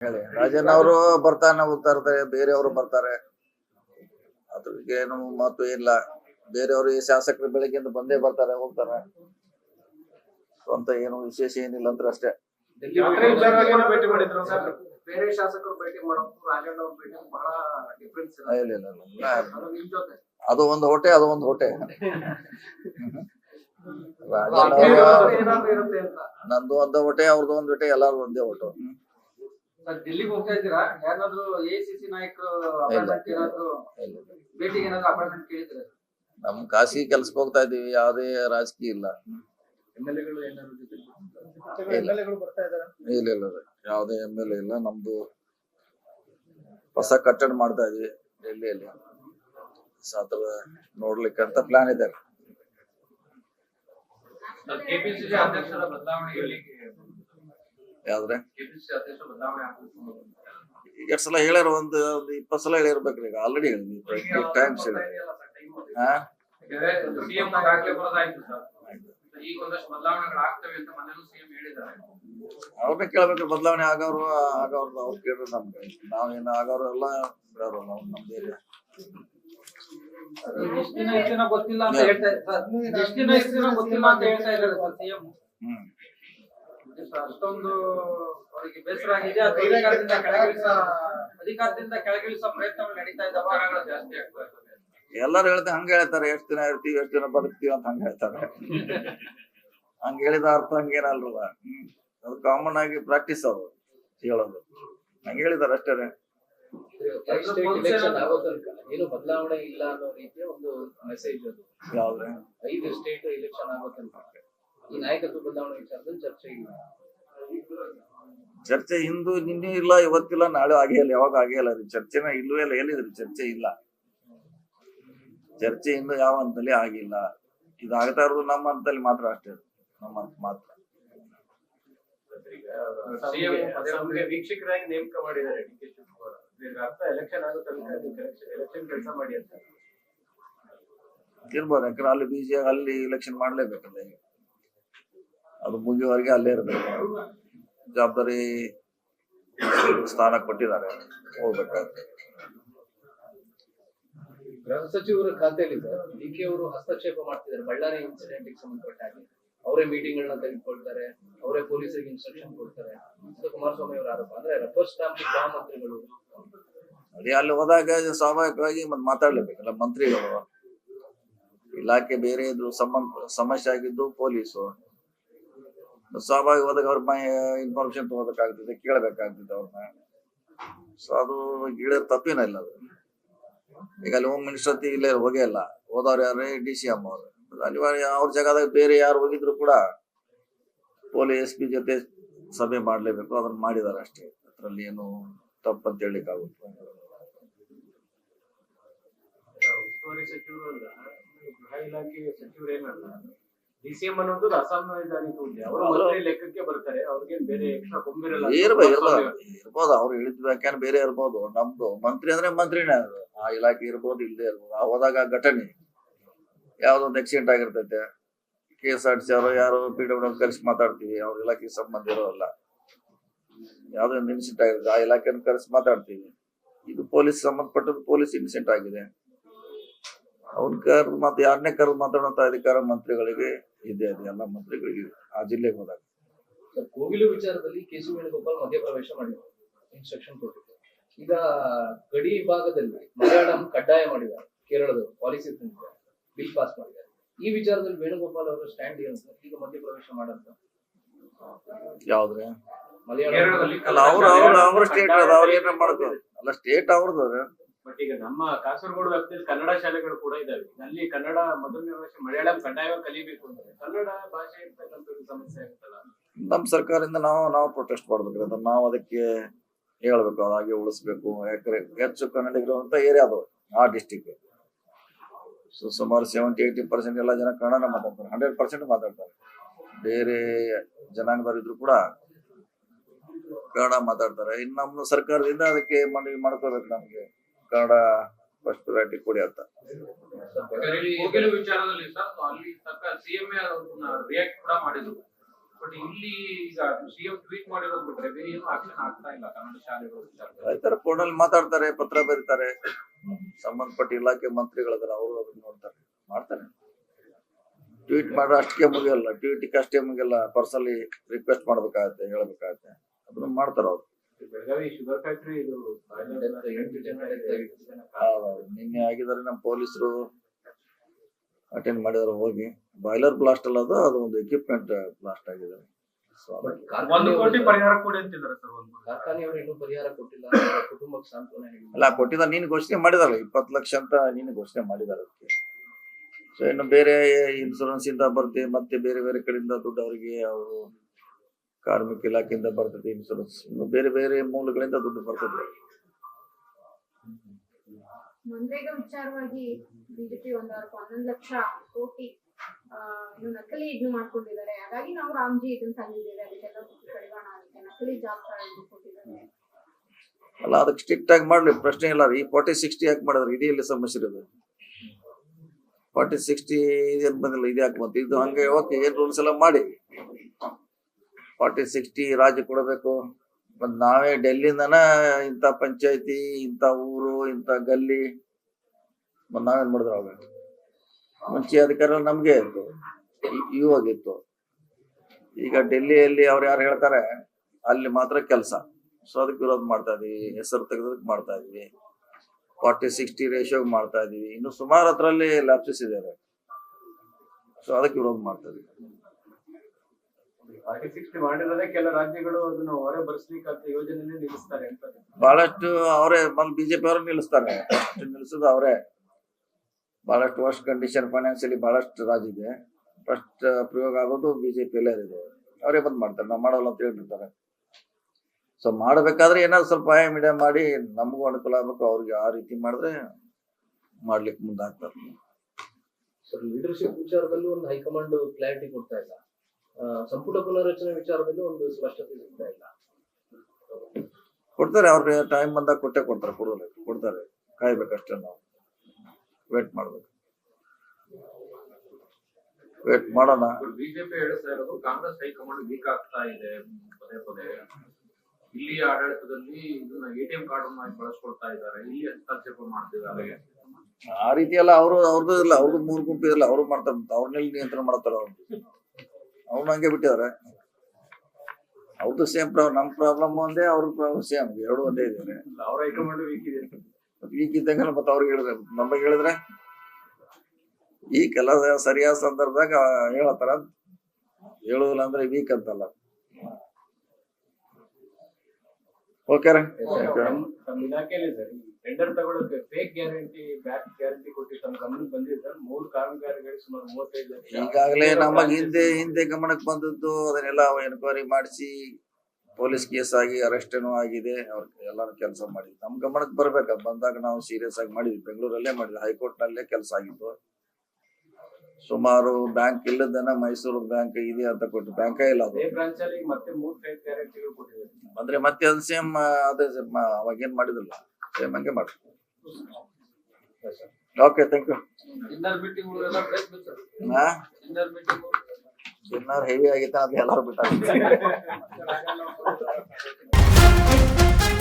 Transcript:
ಹೇಳಿ. ರಾಜನ್ ಅವರು ಬರ್ತಾನೆ ಹೋಗ್ತಾ ಇರ್ತಾರೆ ಬೇರೆಯವರು ಬರ್ತಾರೆ. ಅದ್ರಗೇನು ಏನು ಮಾತು ಇಲ್ಲ. ಬೇರೆಯವರು ಈ ಶಾಸಕರು ಬೆಳಿಗ್ಗೆ ಬಂದೇ ಬರ್ತಾರೆ ಹೋಗ್ತಾರೆ. ಅಂತ ಏನು ವಿಶೇಷ ಏನಿಲ್ಲ ಅಂದ್ರೆ ಅಷ್ಟೇ. ಜಾತ್ರೆ ವಿಚಾರವಾಗಿ ಏನೋ ಮಾಡಿದ್ರು? ಸರ್, ಬೇರೆ ಶಾಸಕರು ಭೇಟಿ ಮಾಡೋದು ರಾಜಣ್ಣ ಅವ್ರ ಭೇಟಿ ಬಹಳ ಡಿಫ್ರೆನ್ಸ್ ಇಲ್ಲ ಇಲ್ಲ ಇಲ್ಲ, ಇಲ್ಲ. ಅದು ಒಂದು ಹೊಟ್ಟೆ ಅದು ಒಂದು ಹೊಟ್ಟೆ. ರಾಜಣ್ಣ ನಂದು ಒಂದು ಹೊಟ್ಟೆ ಅವ್ರದ್ದು ಒಂದು ಹೊಟ್ಟೆ ಎಲ್ಲಾರು ಒಂದೇ ಹೊಟ್ಟು. ಡೆಲ್ಲಿಗೆ ಹೋಗ್ತಾ ಇದ್ದೀರಾ? ಯಾರಾದ್ರೂ ಎ ಸಿ ಸಿ ನಾಯಕರು ಅಪಾಯಿಂಟ್ಮೆಂಟ್ ಏನಾದ್ರು ಇಲ್ಲ. ಭೇಟಿಗೆ ಏನಾದ್ರು ಅಪಾಯಿಂಟ್ಮೆಂಟ್ ಕೇಳಿದ್ರೆ? ನಮ್ ಖಾಸಗಿ ಕೆಲ್ಸಕ್ಕೆ ಹೋಗ್ತಾ ಇದೀವಿ ಯಾವುದೇ ರಾಜಕೀಯ ಇಲ್ಲ. ಯಾವ್ದೇ ಏನಾದ್ರು ಜೊತೆ ಇಲ್ಲ. ಬರ್ತಾ ಇದಾರೆ ಇಲ್ಲ ಇಲ್ಲ ಇಲ್ಲ. ಯಾವುದೇ ಎಂ ಎಲ್ ಇಲ್ಲ. ನಮ್ದು ಹೊಸ ಕಟ್ಟಡ ಮಾಡ್ತಾ ಇದೀವಿ ಡೆಲ್ಲಿಯಲ್ಲಿ ಸಾತ್ರ ನೋಡ್ಲಿಕ್ಕೆ ಅಂತ ಪ್ಲಾನ್ ಇದೆ ಕೆಪಿಸಿಸಿ ಅಧ್ಯಕ್ಷರ ಬದಲಾವಣೆ ಹೇಳಿಕೆ ಯಾವ್ದ್ರೆ? ಎರಡ್ ಸಲ ಹೇಳ್ಯಾರ ಒಂದು ಒಂದು ಇಪ್ಪತ್ತು ಸಲ ಹೇಳಿರ್ಬೇಕ್ರಿ ಈಗ ಆಲ್ರೆಡಿ ಹೇಳಿದ್ವಿ ಟೈಮ್ಸ್ ಹೇಳಿ ಹಾ? ಅವ್ರನ್ನ ಕೇಳ್ಬೇಕು ಬದಲಾವಣೆ ಆಗವ್ರು ಆಗವ್ರು ಅವ್ರು ಕೇಳ್ರಿ ನಮ್ಗೆ. ನಾವೇನ ಆಗೋರು ಎಲ್ಲ ಬಿಡೋರು ನಾವು ನಮ್ದು ಏರಿಯಾ ಗೊತ್ತಿಲ್ಲ ಅಂತ ಹೇಳ್ತಾ ಸರ್ ಎಷ್ಟು ದಿನ ಎಷ್ಟು ದಿನ ಗೊತ್ತಿಲ್ಲ ಅಂತ ಹೇಳ್ತಾ ಇದ್ದಾರೆ ಸರ್ ಸಿಎಂ ಹ್ಮ್. ಅಷ್ಟೊಂದು ಅವರಿಗೆ ಬೇಸರ ಆಗಿದೆ. ಅದು ಅಧಿಕಾರದಿಂದ ಕೆಳಗಿಳಿಸ ಅಧಿಕಾರದಿಂದ ಕೆಳಗಿಳಿಸ ಪ್ರಯತ್ನಗಳು ನಡೀತಾ ಇದ್ದಾವೆ ಅಪಾರಗಳು ಜಾಸ್ತಿ ಆಗ್ತಾ ಎಲ್ಲರೂ ಎಲ್ಲಾರು ಹೇಳ್ತಾರೆ ಹಂಗ ಹೇಳ್ತಾರೆ ಎಷ್ಟು ದಿನ ಇರ್ತೀವಿ ಎಷ್ಟು ದಿನ ಬದುಕ್ತೀವಿ ಅಂತ ಹಂಗ ಹೇಳ್ತಾರೆ. ಹಂಗ ಹೇಳಿದ ಅರ್ಥ ಹಂಗೇನಲ್ರಲ್ಲ ಹ್ಮ್. ಅದು ಕಾಮನ್ ಆಗಿ ಪ್ರಾಕ್ಟೀಸ್ ಅವರು ಹೇಳೋದು. ಹಂಗ ಹೇಳಿದಾರೆ ಅಷ್ಟೇ. ಸ್ಟೇಟ್ ಎಲೆಕ್ಷನ್ ಆಗೋ ತನಕ ಏನು ಬದಲಾವಣೆ ಇಲ್ಲ ಅನ್ನೋ ರೀತಿಯ ಒಂದು ಮೆಸೇಜ್ ಅದು. ಯಾವ್ದು? ಐದು ಸ್ಟೇಟ್ ಎಲೆಕ್ಷನ್ ಆಗೋ ತನಕ. ಈ ನಾಯಕತ್ವ ಬದಲಾವಣೆ ವಿಚಾರದಲ್ಲಿ ಚರ್ಚೆ ಇಲ್ಲ. ಚರ್ಚೆ ಹಿಂದೂ ನಿನ್ನೆ ಇಲ್ಲ ಇವತ್ತಿಲ್ಲ ನಾಳೆ ಆಗೇ ಇಲ್ಲ ಯಾವಾಗ ಆಗೇ ಇಲ್ಲ ರೀ ಚರ್ಚೆನ ಇಲ್ಲವೇ ಇಲ್ಲ ಹೇಳಿದ್ರಿ ಚರ್ಚೆ ಇಲ್ಲ. ಚರ್ಚೆ ಇಂದು ಯಾವ ಹಂತಲ್ಲಿ ಆಗಿಲ್ಲ. ಇದಾಗ್ತಾ ಇರೋದು ನಮ್ಮ ಹಂತದಲ್ಲಿ ಮಾತ್ರ ಅಷ್ಟೇ ನಮ್ಮ ಹಂತ ಮಾತ್ರ. ವೀಕ್ಷಕರಾಗಿ ನೇಮಕ ಮಾಡಿದ್ದಾರೆ ಡಿ ಕೆ ಶಿವಕುಮಾರ್. ಅರ್ಥ ಎಲೆಕ್ಷನ್ ಆಗೋ ತನಕ ಎಲೆಕ್ಷನ್ ಕೆಲಸ ಮಾಡಿ ಅಂತ. ಇರ್ಬೋದು ಯಾಕಂದ್ರೆ ಅಲ್ಲಿ ಬಿಜೆ ಅಲ್ಲಿ ಎಲೆಕ್ಷನ್ ಮಾಡ್ಲೇಬೇಕಲ್ಲ ಈಗ. ಅದು ಮುಗಿಯುವವರೆಗೆ ಅಲ್ಲೇ ಇರಬೇಕು. ಜವಾಬ್ದಾರಿ ಸ್ಥಾನ ಕೊಟ್ಟಿದ್ದಾರೆ. ಹೋಗ್ಬೇಕಾಗುತ್ತೆ. ಗೃಹ ಸಚಿವರ ಖಾತೆಯಲ್ಲಿ ಡಿ ಕೆ ಅವರು ಹಸ್ತಕ್ಷೇಪ ಮಾಡ್ತಿದ್ದಾರೆ. ಬಳ್ಳಾರಿ ಇನ್ಸಿಡೆಂಟ್ಗೆ ಸಂಬಂಧಪಟ್ಟ ಹಾಗೆ ಅವರೇ ಮೀಟಿಂಗ್ ಗಳನ್ನ ತೆಗೆದುಕೊಳ್ತಾರೆ. ಅವರೇ ಪೊಲೀಸರಿಗೆ ಇನ್ಸ್ಟ್ರಕ್ಷನ್ ಕೊಡ್ತಾರೆ. ಕುಮಾರಸ್ವಾಮಿ ಅವರ ಆರೋಪ. ಅಂದ್ರೆ ರಬ್ಬರ್ ಸ್ಟಾಂಪ್ ಗೃಹ ಮಂತ್ರಿಗಳು ಅದೇ ಅಲ್ಲಿ ಹೋದಾಗ ಸ್ವಾಭಾವಿಕವಾಗಿ ಮತ್ತೆ ಮಾತಾಡ್ಲೇಬೇಕಲ್ಲ ಮಂತ್ರಿಗಳು. ಇಲಾಖೆ ಬೇರೆ ಇದ್ರು ಸಂಬಂಧ ಸಮಸ್ಯೆ ಆಗಿದ್ದು ಪೊಲೀಸು. ಸ್ವಾಭಾವಿಕ ಹೋದಾಗ ಅವ್ರ ಇನ್ಫಾರ್ಮೇಶನ್ ತಗೋಬೇಕಾಗ್ತದೆ, ಕೇಳಬೇಕಾಗ್ತದೆ ಅವ್ರನ್ನ ಸೊ ಅದು ಹೇಳಿದ್ರೆ ತಪ್ಪೇನಿಲ್ಲ ಅದು. ಈಗ ಅಲ್ಲಿ ಹೋಮ್ ಮಿನಿಸ್ಟರ್ ಇಲ್ಲೇ ಹೋಗೇ ಇಲ್ಲ. ಹೋದವ್ರು ಯಾರೇ? ಡಿ ಸಿ ಎಂ ಅವರು. ಅಲ್ಲಿ ಅವ್ರ ಜಾಗದಾಗ ಬೇರೆ ಯಾರು ಹೋಗಿದ್ರು ಕೂಡ ಪೊಲೀಸ್ ಎಸ್ ಪಿ ಜೊತೆ ಸಭೆ ಮಾಡಲೇಬೇಕು. ಅದನ್ನ ಮಾಡಿದಾರೆ ಅಷ್ಟೇ. ಅದ್ರಲ್ಲಿ ಏನು ತಪ್ಪಂತ ಹೇಳಿಕ್ಕಾಗುತ್ತೆ ಸಚಿವರು ಗೃಹ ಇಲಾಖೆ ಸಚಿವರು ಏನಲ್ಲ ಡಿಸಿಎಂ ಅನ್ನೋದು ಅಸಾಂವಿಧಾನಿಕ ಹುದ್ದೆ ಅವರು ಮಂತ್ರಿ ಲೆಕ್ಕಕ್ಕೆ ಬರ್ತಾರೆ. ಅವ್ರಿಗೆ ಬೇರೆ ಎಕ್ಸ್ಟ್ರಾ ಕೊಂಬಿರಲ್ಲ ಇರ್ಬ ಇರ್ಬ. ಇರ್ಬೋದು ಅವ್ರು ಹೇಳಿದ್ ವ್ಯಾಖ್ಯಾನ ಬೇರೆ ಇರ್ಬೋದು. ನಮ್ದು ಮಂತ್ರಿ ಅಂದ್ರೆ ಮಂತ್ರಿನೇ ಅದು. ಆ ಇಲಾಖೆ ಇರ್ಬೋದು ಇಲ್ಲದೆ ಇರ್ಬೋದು. ಆ ಹೋದಾಗ ಆ ಘಟನೆ. ಯಾವ್ದೊಂದು accident ಆಗಿರ್ತೈತೆ. K S R T C ಅವರು ಯಾರು ಪಿ ಡಬ್ಲ್ಯೂ ಕರೆಸಿ ಮಾತಾಡ್ತೀವಿ. ಅವ್ರ ಇಲಾಖೆಗೆ ಸಂಬಂಧ ಇರೋಲ್ಲ ಯಾವ್ದೋ ಒಂದು ಇನ್ಸಿಡೆಂಟ್ ಆಗಿರುತ್ತೆ ಆ ಇಲಾಖೆಯನ್ನು ಕರೆಸಿ ಮಾತಾಡ್ತೀವಿ. ಇದು ಪೊಲೀಸ್ ಸಂಬಂಧಪಟ್ಟದ್ದು ಪೊಲೀಸ್ ಇನ್ಸಿಡೆಂಟ್ ಆಗಿದೆ. ಅವ್ನ ಕರ್ ಮತ್ತೆ ಯಾರನ್ನೇ ಕರೆದು ಮಾತಾಡುವಂತ ಅಧಿಕಾರ ಮಂತ್ರಿಗಳಿಗೆ ಇದೆ ಅದು ಎಲ್ಲ ಮಂತ್ರಿಗಳಿಗೆ ಆ ಜಿಲ್ಲೆಗೆ ಹೋದಾಗ. ಸರ್ ಕೋಗಿಲು ವಿಚಾರದಲ್ಲಿ ಕೆ ಸಿ ವೇಣುಗೋಪಾಲ್ ಮಧ್ಯಪ್ರವೇಶ ಮಾಡಿದ್ದಾರೆ ಇನ್ಸ್ಟ್ರಕ್ಷನ್ ಕೊಟ್ಟಿದ್ರು. ಈಗ ಗಡಿ ಭಾಗದಲ್ಲಿ ಮಲಯಾಳಂ ಕಡ್ಡಾಯ ಮಾಡಿದ್ದಾರೆ ಕೇರಳದ ಪಾಲಿಸಿ ತಂದಿದ್ದಾರೆ ಬಿಲ್ ಪಾಸ್ ಮಾಡಿದ್ದಾರೆ. ಈ ವಿಚಾರದಲ್ಲಿ ವೇಣುಗೋಪಾಲ್ ಅವರ ಸ್ಟ್ಯಾಂಡ್ ಏನು ಸರ್? ಈಗ ಮಧ್ಯಪ್ರವೇಶ ಮಾಡಂತ? ಯಾವ್ದ್ರೆ? ಮಲಯಾಳಂ ಅವ್ರ ಅವ್ರ ಅವ್ರ ಸ್ಟೇಟ್ ಅದು ಅವ್ರ ಏನ ಮಾಡ್ತಾರೆ ಅಲ್ಲ ಸ್ಟೇಟ್ ಅವ್ರದ್ದು ಅದು. ಬಟ್ ಈಗ ನಮ್ಮ ಕಾಸರಗೋಡು ವ್ಯಾಪ್ತಿಯಲ್ಲಿ ಕನ್ನಡ ಶಾಲೆಗಳು ಕೂಡ ಇದಾವೆ. ಅಲ್ಲಿ ಕನ್ನಡ ಮೊದಲನೇ ಭಾಷೆ, ಮಲಯಾಳಂ ಕಡ್ಡಾಯವಾಗಿ ಕಲಿಬೇಕು ಅಂದ್ರೆ ಕನ್ನಡ ಭಾಷೆ ಇರ್ತಕ್ಕಂಥದ್ದು ಸಮಸ್ಯೆ ಆಗುತ್ತಲ್ಲ? ನಮ್ಮ ಸರ್ಕಾರದಿಂದ ನಾವು ನಾವು ಪ್ರೊಟೆಸ್ಟ್ ಮಾಡ್ಬೇಕು ಅದನ್ನ ನಾವು ಅದಕ್ಕೆ ಹೇಳ್ಬೇಕು, ಅದಾಗಿ ಉಳಿಸ್ಬೇಕು. ಯಾಕಂದ್ರೆ ಹೆಚ್ಚು ಕನ್ನಡಿಗರುವಂತ ಏರಿಯಾ ಅದು, ಆ ಡಿಸ್ಟಿಕ್ ಸೊ, ಸುಮಾರು ಸೆವೆಂಟಿ ಏಯ್ಟಿ ಪರ್ಸೆಂಟ್ ಎಲ್ಲ ಜನ ಕನ್ನಡ ಮಾತಾಡ್ತಾರೆ. ಹಂಡ್ರೆಡ್ ಪರ್ಸೆಂಟ್ ಮಾತಾಡ್ತಾರೆ. ಬೇರೆ ಜನಾಂಗದವರಿದ್ರು ಕೂಡ ಕನ್ನಡ ಮಾತಾಡ್ತಾರೆ. ಇನ್ನು ನಮ್ಮ ಸರ್ಕಾರದಿಂದ ಅದಕ್ಕೆ ಮನವಿ ಮಾಡ್ಕೋಬೇಕು ನಮ್ಗೆ. ಕನ್ನಡ ಫಸ್ಟ್ ಪ್ರಯಾರಿಟಿ ಕೊಡಿ ಅಂತ. ವಿಚಾರದಲ್ಲಿ ಸರ್ ಅಲ್ಲಿ ಸರ್ಕಾರ ಸಿಎಂ ರಿಯಾಕ್ಟ್ ಕೂಡ ಮಾಡಿದ್ರು. ಬಟ್ ಇಲ್ಲಿ ಈಗ ಸಿಎಂ ಟ್ವೀಟ್ ಮಾಡಿರೋದು ಬಿಟ್ರೆ ಬೇರೆ ಏನು ಆಕ್ಷನ್ ಆಗ್ತಾ ಇಲ್ಲ ಕನ್ನಡ ಶಾಲೆಗಳು ವಿಚಾರದಲ್ಲಿ. ರೈತರ ಫೋನಲ್ಲಿ ಮಾತಾಡ್ತಾರೆ ಪತ್ರ ಬರೀತಾರೆ. ಸಂಬಂಧಪಟ್ಟ ಇಲಾಖೆ ಮಂತ್ರಿಗಳಿದಾರೆ ಅವರು ಅದನ್ನ ನೋಡ್ತಾರೆ. ಮಾಡ್ತಾರೆ. ಟ್ವೀಟ್ ಮಾಡೋ ಅಷ್ಟಕ್ಕೆ ಮುಗಿಯಲ್ಲ ಟ್ವೀಟಿಗೆ ಅಷ್ಟೇ ಮುಗಿಯಲ್ಲ ಪರ್ಸನಲಿ ರಿಕ್ವೆಸ್ಟ್ ಮಾಡ್ಬೇಕಾಗತ್ತೆ ಹೇಳ್ಬೇಕಾಗತ್ತೆ. ಅದನ್ನ ಮಾಡ್ತಾರ ಅವ್ರು. ಬೆಳಗಾವಿ ಶುಗರ್ ಫ್ಯಾಕ್ಟ್ರಿ ಇದು. ನಿನ್ನೆ ಆಗಿದ್ದಾರೆ ನಮ್ಮ ಪೊಲೀಸರು ಅಟೆಂಡ್ ಮಾಡಿದಾರೆ ಹೋಗಿ. ಬಾಯ್ಲರ್ ಬ್ಲಾಸ್ಟ್ ಅಲ್ಲ ಅದು ಅದು ಒಂದು ಎಕ್ವಿಪ್ಮೆಂಟ್ ಬ್ಲಾಸ್ಟ್ ಆಗಿದೆ. So, ಬಟ್ ಒಂದು ಕಾರ್ಖಾನೆಯವರು ಕೋಟಿ ಸರ್- ಪರಿಹಾರ ಕೊಡಿ ಸರ್ ಒಂದು ಕಾರ್ಖಾನೆಯವರು ಇನ್ನೂ ಪರಿಹಾರ ಕೊಟ್ಟಿಲ್ಲ ಕುಟುಂಬಕ್ಕೆ ಸಾಂತ್ವನ ಹೇಳಿಲ್ಲ ಅಲ್ಲ ಕೊಟ್ಟಿದ್ದ ನೀನ್ ಘೋಷಣೆ ಮಾಡಿದಾರ ಇಪ್ಪತ್ ಲಕ್ಷ ಅಂತ ನೀನ್ ಘೋಷಣೆ ಮಾಡಿದಾರ ಅದಕ್ಕೆ. ಸೊ ಇನ್ನು ಬೇರೆ ಇನ್ಸೂರೆನ್ಸ್ ಇಂದ ಬರ್ತಿ ಮತ್ತೆ ಬೇರೆ ಬೇರೆ ಕಡೆಯಿಂದ ದುಡ್ಡು ಅವರಿಗೆ ಅವರು ಕಾರ್ಮಿಕ ಇಲಾಖೆಯಿಂದ ಬರ್ತದೆ ಇನ್ಸೂರೆನ್ಸ್ ಇನ್ನು ಬೇರೆ ಬೇರೆ ಮೂಲಗಳಿಂದ ದುಡ್ಡು ಬರ್ತದೆ. ಮನ್ರೇಗಾ ವಿಚಾರವಾಗಿ ಬಿಜೆಪಿ ಒಂದು ಹನ್ನೊಂದು ಲಕ್ಷ ಕೋಟಿ ನಕಲಿ ಇದನ್ನ ಮಾಡ್ಕೊಂಡಿದ್ದಾರೆ. ಹಾಗಾಗಿ ನಾವು ರಾಮ್ಜಿ ಇದನ್ನ ತಂದಿದ್ದೇವೆ. ಅದಕ್ಕೆಲ್ಲ ಕಡಿವಾಣ ಅದಕ್ಕೆ ನಕಲಿ ಜಾಬ್ ಕಾರ್ಡ್ ಕೊಟ್ಟಿದ್ದಾರೆ. ಅಲ್ಲ ಅದಕ್ಕೆ ಸ್ಟ್ರಿಕ್ಟ್ ಆಗಿ ಮಾಡ್ಲಿ. ಪ್ರಶ್ನೆ ಇಲ್ಲ. ಈ ಫಾರ್ಟಿ ಸಿಕ್ಸ್ಟಿ ಯಾಕೆ ಮಾಡಿದ್ರೆ? ಇದೇ ಇಲ್ಲಿ ಸಮಸ್ಯೆ ಇರೋದು. ಫಾರ್ಟಿ ಸಿಕ್ಸ್ಟಿ ಇದೇನು ಬಂದಿಲ್ಲ ಇದು ಯಾಕೆ ಮತ್ತೆ ಇದು ಹಂಗೆ ಓಕೆ ಏನ್ ರೂಲ್ಸ್ ಎಲ್ಲ ಮಾಡಿ. ಫಾರ್ಟಿ, ಸಿಕ್ಸ್ಟಿ ರಾಜ್ಯ ಕೊಡಬೇಕು. ಮತ್ ನಾವೇ ಡೆಲ್ಲಿಂದನ ಇಂಥ ಪಂಚಾಯತಿ, ಇಂಥ ಊರು, ಇಂಥ ಗಲ್ಲಿ ಮತ್ ನಾವೇನ್ ಮಾಡಿದ್ರು ಅವಾಗ? ಮುಂಚೆ ಅಧಿಕಾರ ನಮ್ಗೆ ಇತ್ತು. ಇವಾಗಿತ್ತು. ಈಗ ಡೆಲ್ಲಿಯಲ್ಲಿ ಅವ್ರು ಯಾರು ಹೇಳ್ತಾರೆ, ಅಲ್ಲಿ ಮಾತ್ರ ಕೆಲಸ. ಸೊ ಅದಕ್ಕೆ ವಿರೋಧ ಮಾಡ್ತಾ ಇದೀವಿ. ಹೆಸರು ತೆಗೆದಕ್ಕೆ ಮಾಡ್ತಾ ಇದೀವಿ. ಫಾರ್ಟಿ, ಸಿಕ್ಸ್ಟಿ ರೇಷಿಯೋಗ್ ಮಾಡ್ತಾ ಇದೀವಿ. ಇನ್ನು ಸುಮಾರು ಹತ್ರಲ್ಲಿ ಲ್ಯಾಪ್ಸಸ್ ಇದ್ದಾರೆ ಸೊ ಅದಕ್ಕೆ ವಿರೋಧ ಮಾಡ್ತಾ ಇದೀವಿ. ಫಾರ್ಟಿ ಸಿಕ್ಸ್ಟಿ ಮಾಡಿರೋದೇ ಕೆಲ ರಾಜ್ಯಗಳು ಅದನ್ನ ಹೊರ ಬರ್ಸ್ಲಿಕ್ಕೆ ಯೋಜನೆ ನಿಲ್ಲಿಸ್ತಾರೆ ಅಂತ. ಬಹಳಷ್ಟು ಅವರೇ ಬಂದು ಬಿಜೆಪಿ ಅವರು ನಿಲ್ಲಿಸ್ತಾರೆ. ನಿಲ್ಲಿಸೋದು ಅವರೇ. ಬಹಳಷ್ಟು ವರ್ಷ ಕಂಡೀಷನ್ ಫೈನಾನ್ಸಿಯಲಿ ಬಹಳಷ್ಟು ರಾಜ್ಯ ಇದೆ. ಫಸ್ಟ್ ಪ್ರಯೋಗ ಆಗೋದು ಬಿಜೆಪಿ ಲೇ ಇದೆ. ಅವರೇ ಬಂದ್ ಮಾಡ್ತಾರೆ. ನಾವು ಮಾಡೋಲ್ಲ ಅಂತ ಹೇಳ್ಬಿಡ್ತಾರೆ. ಸೊ ಮಾಡ್ಬೇಕಾದ್ರೆ ಏನಾದ್ರು ಸ್ವಲ್ಪ ಆಯ ಮೀಡಿಯಾ ಮಾಡಿ ನಮಗೂ ಅನುಕೂಲ ಆಗ್ಬೇಕು. ಅವ್ರಿಗೆ ಆ ರೀತಿ ಮಾಡಿದ್ರೆ ಮಾಡ್ಲಿಕ್ಕೆ ಮುಂದಾಗ್ತಾರೆ. ಸರ್ ಲೀಡರ್ಶಿಪ್ ವಿಚಾರದಲ್ಲೂ ಒಂದು ಹೈಕಮಾಂಡ್ ಕ್ಲಾರಿಟಿ ಕೊಡ್ತಾ ಇಲ್ಲ. ಸಂಪುಟ ಪುನರ್ರಚನೆ ವಿಚಾರದಲ್ಲಿ ಒಂದು ಸ್ಪಷ್ಟತೆ ಸಿಗ್ತಾ ಇಲ್ಲ. ಕೊಡ್ತಾರೆ ಅವ್ರಿಗೆ ಟೈಮ್ ಬಂದಾಗ ಕೊಟ್ಟೆ ಕೊಡ್ತಾರೆ ಕೊಡೋಲ್ಲ ಕೊಡ್ತಾರೆ. ಕಾಯ್ಬೇಕಷ್ಟೇ ನಾವು. ವೇಟ್ ಮಾಡ್ಬೇಕು. ವೇಟ್ ಮಾಡೋಣ. ಬಿಜೆಪಿ ಹೇಳ್ತಾ ಇರೋದು ಕಾಂಗ್ರೆಸ್ ಹೈಕಮಾಂಡ್ ವೀಕ್ ಆಗ್ತಾ ಇದೆ ಪದೇ ಪದೇ. ಇಲ್ಲಿ ಆಡಳಿತದಲ್ಲಿ ಇದನ್ನ ಎಟಿಎಂ ಕಾರ್ಡ್ ಅನ್ನ ಬಳಸ್ಕೊಳ್ತಾ ಇದ್ದಾರೆ. ಇಲ್ಲಿ ಹಸ್ತಕ್ಷೇಪ ಮಾಡ್ತಿದ್ದಾರೆ. ಆ ರೀತಿ ಎಲ್ಲ ಅವರು ಅವ್ರದ್ದು ಇಲ್ಲ ಅವ್ರದ್ದು ಮೂರು ಗುಂಪು ಇಲ್ಲ ಅವರು ಮಾಡ್ತಾರೆ ಅವ್ರನ್ನೆಲ್ಲಿ ನಿಯಂತ್ರಣ ಮಾಡ್ತಾರೆ ಅವ್ರು. ಅವ್ನು ಹಂಗೆ ಬಿಟ್ಟಿದ್ದಾರೆ ಅವ್ರದ್ದು ಸೇಮ್ ಪ್ರಾಬ್ಲಮ್ ನಮ್ಮ ಪ್ರಾಬ್ಲಮ್ ಒಂದೇ ಅವ್ರ ಪ್ರಾಬ್ಲಮ್ ಸೇಮ್ ಎರಡು ಒಂದೇ ಇದ್ದಾರೆ ಅವ್ರ ಹೈಕಮಾಂಡ್ ವೀಕ್ ಇದೆ. ವೀಕ್ ಇದ್ದಂಗೆ ಮತ್ತೆ ಅವ್ರಿಗೆ ಹೇಳಿದ್ರೆ ನಮಗೆ ಹೇಳಿದ್ರೆ? ಈ ಕೆಲಸ ಸರಿಯಾದ ಸಂದರ್ಭದಾಗ ಹೇಳತ್ತಾರ? ಹೇಳುದಿಲ್ಲ ಅಂದ್ರೆ ವೀಕ್ ಅಂತಲ್ಲ. ಓಕೆ ಟೆಂಡರ್ ತಗೊಳಕ್ಕೆ ಫೇಕ್ ಗ್ಯಾರಂಟಿ ಬ್ಯಾಕ್ ಗ್ಯಾರಂಟಿ ಕೊಟ್ಟಿದ್ದು ತಮ್ಮ ಗಮನಕ್ಕೆ ಬಂದಿದೆ ಸರ್ ಮೂರು ಕಾಮಗಾರಿಗಳಿಗೆ ಸುಮಾರು ಮೂವತ್ತೈದು ಲಕ್ಷ ಈಗಾಗಲೇ ನಮಗ್ ಹಿಂದೆ ಹಿಂದೆ ಗಮನಕ್ಕೆ ಬಂದದ್ದು ಅದನ್ನೆಲ್ಲ ಎನ್ಕ್ವೈರಿ ಮಾಡಿಸಿ ಪೊಲೀಸ್ ಕೇಸ್ ಆಗಿ ಅರೆಸ್ಟ್ ಏನೋ ಆಗಿದೆ ಅವ್ರ ಎಲ್ಲಾನು ಕೆಲಸ ಮಾಡಿ ನಮ್ ಗಮನಕ್ಕೆ ಬರ್ಬೇಕು ಬಂದಾಗ ನಾವು ಸೀರಿಯಸ್ ಆಗಿ ಮಾಡಿದ್ವಿ. ಬೆಂಗಳೂರಲ್ಲೇ ಮಾಡಿದ್ವಿ ಹೈಕೋರ್ಟ್ ನಲ್ಲೇ ಕೆಲಸ ಆಗಿತ್ತು. ಸುಮಾರು ಬ್ಯಾಂಕ್ ಇಲ್ಲದನ ಮೈಸೂರು ಬ್ಯಾಂಕ್ ಇದೆ ಅಂತ ಕೊಟ್ಟು ಬ್ಯಾಂಕೇ ಇಲ್ಲ ಅದು. ಅಂದ್ರೆ ಮತ್ತೆ ಅದ್ ಸೇಮ್ ಅದೇ ಅವಾಗ ಏನ್ ಮಾಡಿದ್ರಲ್ಲ? ಸೇಮ್ ಹಂಗೆ ಮಾಡಿ okay thank you dinner heavy ಆಗಿತ್ತ ಅದು ಎಲ್ಲರೂ ಬಿಟ್ಟಾಗ